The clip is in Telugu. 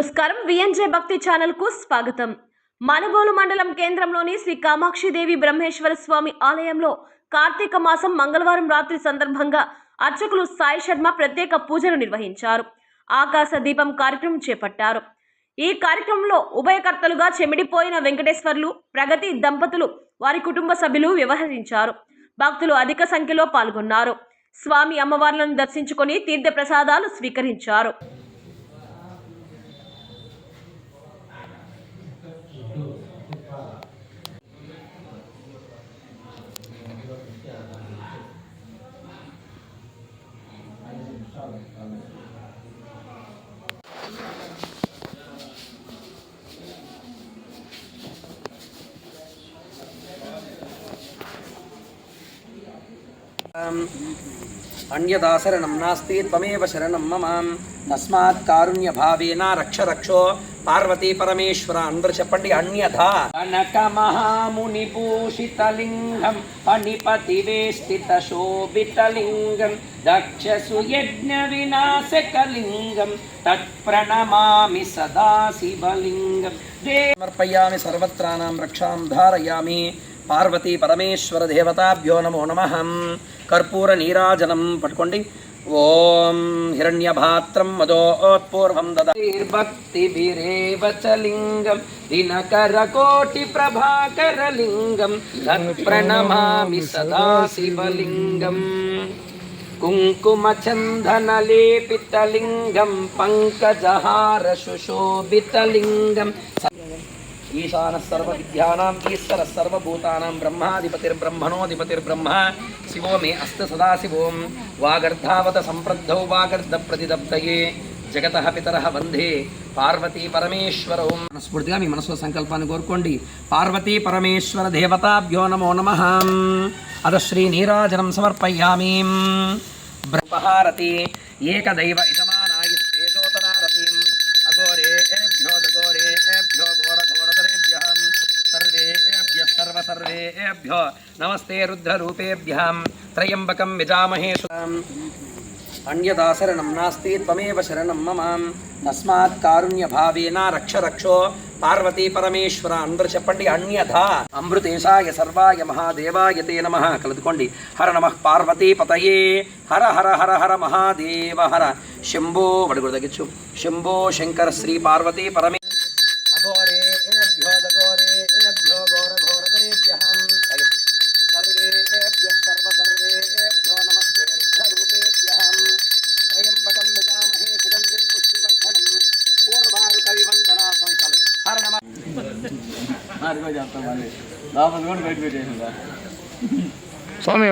నమస్కారం. విఎన్జే భక్తి ఛానల్కు స్వాగతం. మనుబోలు మండలం కేంద్రంలోని శ్రీ కామాక్షిదేవి బ్రహ్మేశ్వర స్వామి ఆలయంలో కార్తీక మాసం మంగళవారం రాత్రి సందర్భంగా అర్చకులు సాయి శర్మ ప్రత్యేక పూజలు నిర్వహించారు. ఆకాశ దీపం కార్యక్రమం చేపట్టారు. ఈ కార్యక్రమంలో ఉభయకర్తలుగా చెమిడిపోయిన వెంకటేశ్వర్లు ప్రగతి దంపతులు వారి కుటుంబ సభ్యులు వ్యవహరించారు. భక్తులు అధిక సంఖ్యలో పాల్గొన్నారు. స్వామి అమ్మవార్లను దర్శించుకొని తీర్థ ప్రసాదాలు స్వీకరించారు. அந்யதா சரணம் நாஸ்தி त्वमेव शरणं मम तस्मात् कारुण्यभावेन रक्ष रक्षो పార్వతీ పరమేశ్వర అందరూ చెప్పండి అన్యథా. కనక మహాముని భూషితలింగం పణిపతి వేష్టిత శోభితలింగం దక్షసు యజ్ఞ వినాశకలింగం తత్ప్రణమామి సదా శివలింగం సమర్పయామి సర్వత్రానాం రక్షాం ధారయామి. పార్వతీ పరమేశ్వర దేవతాభ్యో నమో నమ. కర్పూర నీరాజనం పట్టుకోండి. ఓం హిరణ్యభాత్రం మదోత్పూర్వం దదైర్భక్తిభిరేవ చ లింగం దినకర కోటి ప్రభాకర లింగం తత్ప్రణమామి సదా శివలింగం. కుంకుమచందనలేపితలింగం పంకజహార సుశోభితలింగం ఈశాన సర్వవిద్యానాం ఈశ్వర సర్వభూతానాం బ్రహ్మాధిపతిర్బ్రహ్మణోధిపతిర్బ్రహ్మ శివో మే అస్త సదాశివోం వాగర్ధావత సంప్రద్ధౌ వాగర్ధ ప్రతిదప్తయే జగత పితర వందే పార్వతీ పరమేశ్వరౌ మనస్ఫూర్తిగా మీ మనసులో సంకల్పాన్ని కోరుకోండి. పార్వతీ పరమేశ్వర దేవతాభ్యో నమో నమ. అద శ్రీ నీరాజనం సమర్పయామి. బ్రహ్మహారతి ఏకదైవ ఇతమానాయ తేజోతనారతిం. అఘోరేభ్యో దఘోరేభ్యో ఘోరఘోరతరేభ్యः సర్వేభ్యः సర్వసర్వేభ్యో నమస్తే రుద్రరూపేభ్యः త్రయంబకం యజామహే సుతం అన్యదా శరణం నాస్తి త్వమేవ శరణం మమ. తస్మాత్ కారుణ్యభావేన రక్ష రక్షో పార్వతీ పరమేశ్వర అందరూ చెప్పండి అన్యథా. అమృతేశాయ సర్వాయ మహాదేవాయ తే నమ. కలుదుకోండి హర నమ పార్వతీ పతయే. హర హర హర హర మహాదేవ హర. శంభో వడుగుడు తగ్గించు. శంభో శంకర శ్రీ పార్వతీ పరమే అదిగో చెప్తాం మళ్ళీ లోపల కూడా బయట పెట్టేసిందా స్వామి